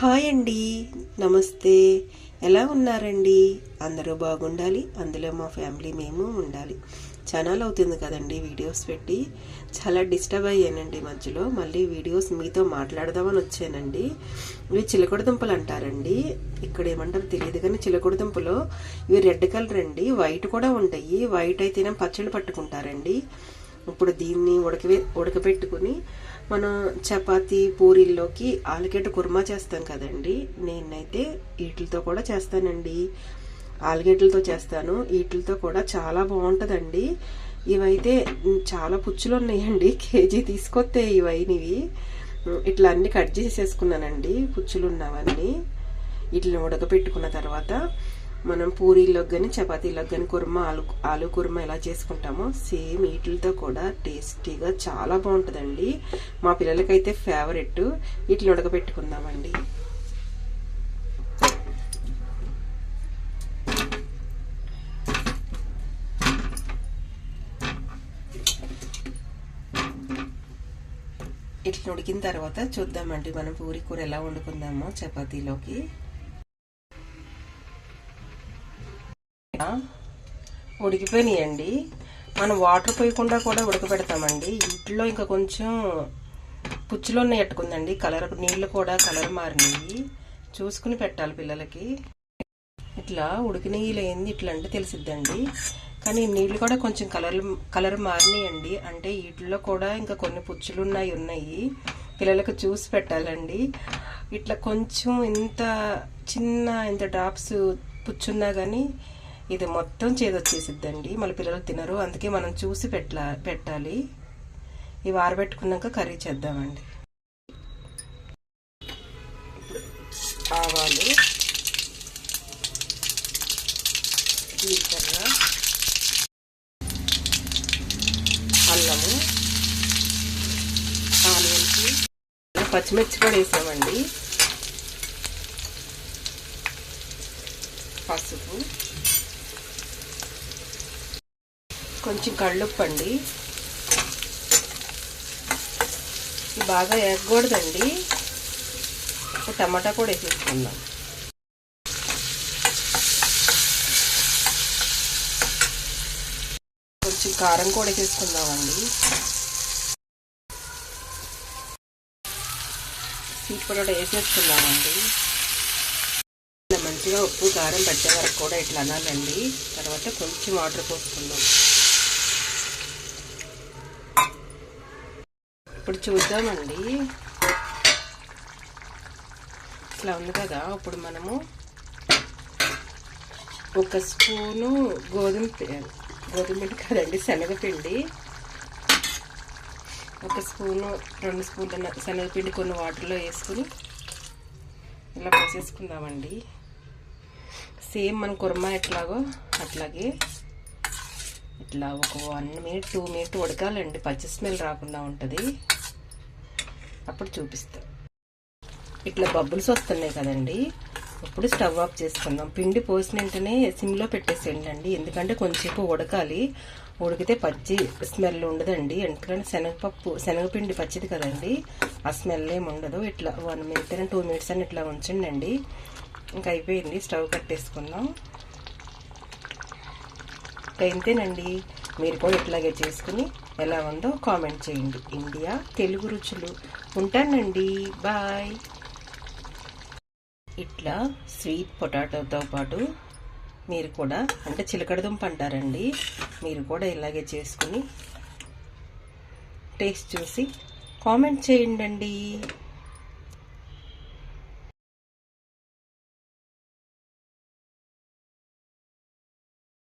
Hi అండి. నమస్తే. ఎలా ఉన్నారండి? అందరూ బాగుండాలి. అందులో మా ఫ్యామిలీ మేము ఉండాలి. ఛానల్ అవుతుంది కదండి వీడియోస్ పెట్టి. చాలా డిస్టర్బ్ అయ్యానండి మధ్యలో. మళ్ళీ వీడియోస్ మీతో మాట్లాడదామని వచ్చానండి. ఇవి చిలకడ దుంపలు అంటారండి. ఇక్కడ ఏమంటారు తెలియదు కానీ చిలకడ దుంపలు ఇవి రెడ్ కలర్ అండి. వైట్ కూడా ఉంటాయి. వైట్ అయితేనే పచ్చళ్ళు పట్టుకుంటారండి. ఇప్పుడు దీన్ని ఉడకవే ఉడకబెట్టుకుని మనం చపాతి పూరీల్లోకి ఆలుగడ్డ కుర్మా చేస్తాం కదండి. నేనైతే వీటితో కూడా చేస్తానండి. ఆలుగడ్డలతో చేస్తాను. వీటితో కూడా చాలా బాగుంటుందండి. ఇవైతే చాలా పుచ్చులు ఉన్నాయండి కేజీ తీసుకొస్తే ఇవైనవి. ఇట్లా అన్ని కట్ చేసేసుకున్నానండి. పుచ్చులు ఉన్నవన్నీ వీటిని ఉడకపెట్టుకున్న తర్వాత మనం పూరీలోకి కానీ చపాతీలోకి కానీ కుర్మా ఆలు ఆలు కుర్మా ఎలా చేసుకుంటామో సేమ్ వీటితో కూడా టేస్టీగా చాలా బాగుంటుందండి. మా పిల్లలకైతే ఫేవరెట్. వీటిని ఉడకబెట్టుకుందామండి. ఇట్లా ఉడికిన తర్వాత చూద్దామండి మనం పూరి కూర ఎలా వండుకుందామో చపాతీలోకి. ఉడికిపోయినాయండి. మనం వాటర్ పోయకుండా కూడా ఉడకబెడతామండి. ఇంట్లో ఇంకా కొంచెం పుచ్చులోనే ఎట్టుకుందండి కలర్ నీళ్ళు కూడా కలర్ మారినాయి. చూసుకుని పెట్టాలి పిల్లలకి. ఇట్లా ఉడికినవి లేనిది ఇట్లా అంటే తెలిసిద్దండి. కానీ నీళ్ళు కూడా కొంచెం కలర్ కలర్ మారినాయండి. అంటే వీటిలో కూడా ఇంకా కొన్ని పుచ్చులు ఉన్నాయి. ఉన్నాయి పిల్లలకు చూసి పెట్టాలండి. ఇట్లా కొంచెం ఇంత చిన్న ఇంత డ్రాప్స్ పుచ్చున్నా కానీ ఇది మొత్తం చేదొచ్చేసిద్దండి. మళ్ళీ పిల్లలు తినరు. అందుకే మనం చూసి పెట్టా పెట్టాలి. ఇవి ఆరబెట్టుకున్నాక కర్రీ చేద్దామండి. ఆవాలు జీలకర్ర అల్లము ఆనియన్స్ పచ్చిమిర్చి కూడా వేసామండి. పసుపు కొంచెం కళ్ళుప్పండి. బాగా ఎగ్గకూడదండి టమాటా కూడా వేసేసుకుందాం. కొంచెం కారం కూడా వేసేసుకుందామండి. Sweet potato వేసేసుకుందామండి. మంచిగా ఉప్పు కారం పట్టే వరకు కూడా ఇట్లా అనాలండి. తర్వాత కొంచెం వాటర్ పోసుకుందాం. ఇప్పుడు చూద్దామండి. ఇట్లా ఉంది కదా ఇప్పుడు మనము ఒక స్పూను గోధుమ గోధుమ పిండి కాదండి శనగపిండి. ఒక స్పూను రెండు స్పూన్ల శనగపిండి కొన్ని వాటర్లో వేసుకుని ఇలా పోసేసుకుందామండి. సేమ్ మన కుర్మా ఎట్లాగో అట్లాగే ఇట్లా ఒక వన్ మినిట్ టూ మినిట్ ఉడకాలండి. పచ్చి స్మెల్ రాకుండా ఉంటుంది. అప్పుడు చూపిస్తాం. ఇట్లా బబ్బుల్స్ వస్తున్నాయి కదండి. ఇప్పుడు స్టవ్ ఆఫ్ చేసుకుందాం. పిండి పోసిన వెంటనే సిమ్లో పెట్టేసేయండి అండి ఎందుకంటే కొంచెంసేపు ఉడకాలి. ఉడికితే పచ్చి స్మెల్ ఉండదండి. ఎందుకంటే శనగపప్పు శనగపిండి పచ్చిది కదండి. ఆ స్మెల్ ఏమి ఉండదు. ఇట్లా వన్ మినిట్ టూ మినిట్స్ అని ఇట్లా ఉంచండి అండి ఇంకా అయిపోయింది. స్టవ్ కట్టేసుకుందాం. ఇంతేనండి మీరు కూడా ఇట్లాగే చేసుకుని ఎలా ఉందో కామెంట్ చేయండి. ఇండియా తెలుగు రుచులు ఉంటానండి. బాయ్. ఇట్లా స్వీట్ పొటాటోతో పాటు మీరు కూడా అంటే చిలకడదుంప అంటారండి మీరు కూడా ఇలాగే చేసుకుని టేస్ట్ చూసి కామెంట్ చేయండి